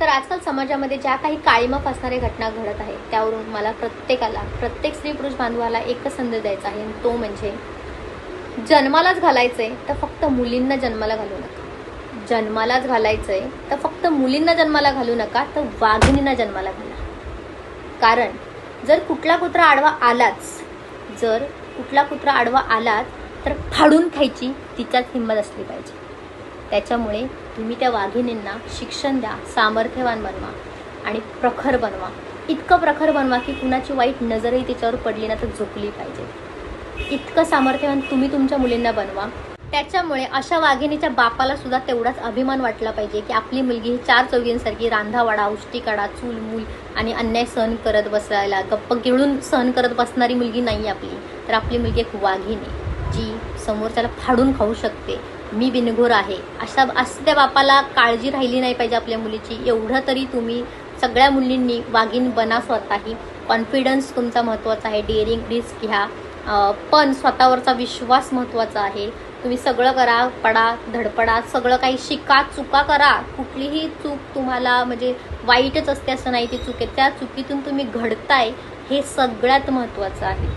तर आजकाल समाजामध्ये ज्या काही काळीमाप असणाऱ्या घटना घडत आहेत त्यावरून मला प्रत्येकाला प्रत्येक स्त्री पुरुष बांधवाला एकच संदेश द्यायचा आहे आणि तो म्हणजे जन्मालाच घालायचंय तर फक्त मुलींना जन्माला घालू नका. जन्मालाच घालायचंय तर फक्त मुलींना जन्माला घालू नका तर वाघिणींना जन्माला घाला. कारण जर कुठला कुत्रा आडवा आलाच जर कुठला कुत्रा आडवा आलाच तर फाडून खायची तिच्यात हिंमत असली पाहिजे. त्याच्यामुळे तुम्ही त्या वाघिणींना शिक्षण द्या सामर्थ्यवान बनवा आणि प्रखर बनवा. इतकं प्रखर बनवा की कुणाची वाईट नजरही तिच्यावर पडली ना तर झोपली पाहिजे. इतकं सामर्थ्यवान तुम्ही तुमच्या मुलींना बनवा. त्याच्यामुळे अशा वाघिणीच्या बापाला सुद्धा तेवढाच अभिमान वाटला पाहिजे की आपली मुलगी ही चार चौघींसारखी रांधावाडा उष्टीकाडा चूल मूल आणि अन्याय सहन करत बसायला गप्प गिळून सहन करत बसणारी मुलगी नाही आपली. तर आपली मुलगी एक वाघिणी. जी समोरच्याला फाडून खाऊ शकते. मी बिनघोर आहे. अशा असं त्या बापाला काळजी राहिली नाही पाहिजे आपल्या मुलीची. एवढं तरी तुम्ही सगळ्या मुलींनी वाघीण बना स्वतःही. कॉन्फिडन्स तुमचा महत्त्वाचा आहे. डेअरिंग रिस्क घ्या. पण स्वतःवरचा विश्वास महत्त्वाचा आहे. तुम्ही सगळं करा पडा धडपडा सगळं काही शिका चुका करा. कुठलीही चूक तुम्हाला म्हणजे वाईटच असते असं नाही ती चूक आहे. त्या चुकीतून तुम्ही घडताय हे सगळ्यात महत्त्वाचं आहे.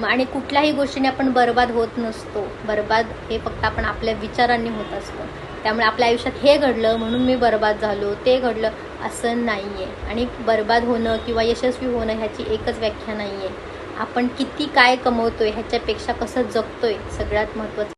आणि कुठल्याही गोष्टीने आपण बर्बाद होत नसतो. बर्बाद हे फक्त आपण आपल्या विचारांनी होत असतो. त्यामुळे आपल्या आयुष्यात हे घडलं म्हणून मी बर्बाद झालो ते घडलं असं नाही आहे आणि बर्बाद होणं किंवा यशस्वी होणं ह्याची एकच व्याख्या नाही आहे आपण किती काय कमवतोय ह्याच्यापेक्षा कसं जगतोय सगळ्यात महत्त्वाचं